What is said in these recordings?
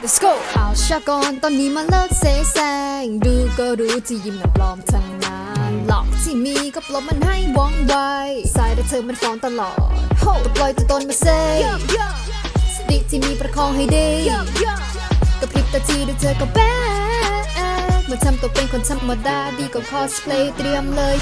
เอาชากอนตอนนี้มาเลิกเสแสร้งดูก็รู้ที่ยิ้มน่ะปลอมทั้งนั้นหลอกที่มีก็ปลอมมันให้ว่องไวสายแต่เธอมันฟ้องตลอดโหก็ปล่อยตัวตนมาเซสติที่มีประคองให้ดีก็พริบตาทีเดี๋ยวเธอก็แบ๊กเมื่อทำตัวเป็นคนธรรมดาดีก็คอสเพลย์เตรียมเลย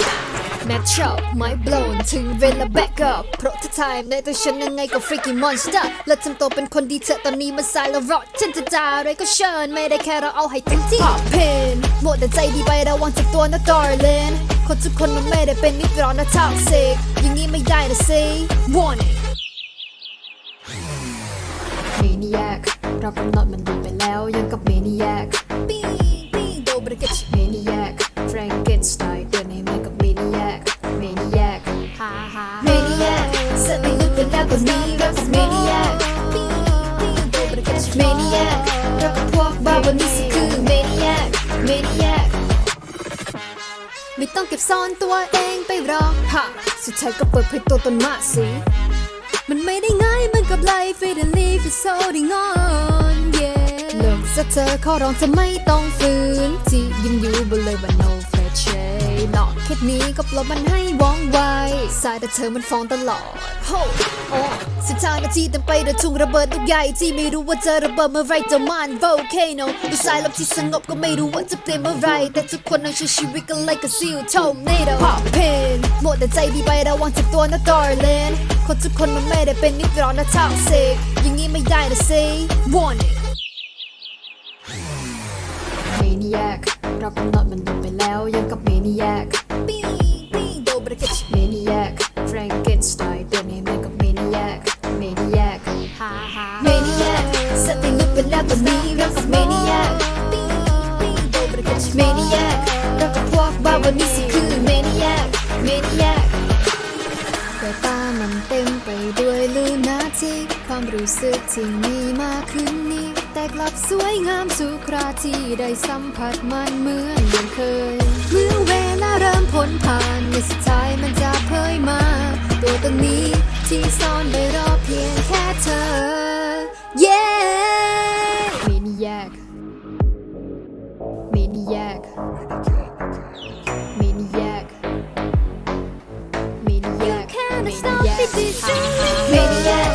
แมทชอปไม่โบลนถึงเวลาแบ็กอัพเพราะถ้าไทม์ในตัวฉันยังไงก็ฟริกกี้มอนสเตอร์และทำตัวเป็นคนดีเถอตอนนี้มาสายแล้วรอดฉันจะจ่าอะไรก็เชิญ ไม่ได้แค่เราเอาให้เต็มที่ Pop in หมดแต่ใจดีไประวังจากตัวนะ darling คนทุกคนมันไม่ได้เป็นนิดร้อนนะ toxic อย่างนี้ไม่ได้นะสิ warning maniac เรากำหนดมันดีไปแล้ว ช maniac เรากับพวกบ้าวันนี้สิคือ maniac maniac ไม่ต้องเก็บซ่อนตัวเองไปหรอกฮะสุดท้ายก็เปิดเผยตัวตนมาสิ มันไม่ได้ง่ายเหมือนกับไลฟ์ it and live it so ได้งอน yeah เลิกซะเธอขอร้องจะไม่ต้องฝืนที่ยิ้มอยู่บนเลยว่า no fair แค่นี้ก็ปลดมันให้ว่องไวสายแต่เธอมันฟ้องตลอดโฮโอ้สิบห้านาทีเต็มไปด้วยทุ่งระเบิดลูกใหญ่ที่ไม่รู้ว่าจะระเบิดเมื่อไรจะมัน volcano ดูสายลมที่สงบก็ไม่รู้ว่าจะเปลี่ยนเมื่อไรแต่ทุกคนต้องใช้ชีวิตกัน like a seal tornado pop in หมดแต่ใจดีไประวังจากตัวนะ darling คนทุกคนมันไม่ได้เป็นนิดร้อนนะ toxic อย่างนี้ไม่ได้นะสิ warning maniac เรากำหนดมันดีไปแล้วยังกับ maniac ปิ้งปิ้งโดบริกช maniac Frankenstein เดินให้แม่กับ maniac maniac ฮ่าฮ่า maniac สติหลุดไปแล้วตอนนี้เรากับ maniac ปิ้งปิ้งโดบริกช maniac เรากับพว ต็มไปด้วยลูนาทีความรู้สึกที่มีมากขึ้นนี้ แต่กลับสวยงามสุคราที่ได้สัมผัสมันเหมือนยังเคย เมื่อเวลาเริ่มพ้นผ่านในสุดท้ายมันจะเผยมา ตัวตนนี้ที่ซ่อนไว้รอเพียงแค่เธอ yeah maniac maniac 好。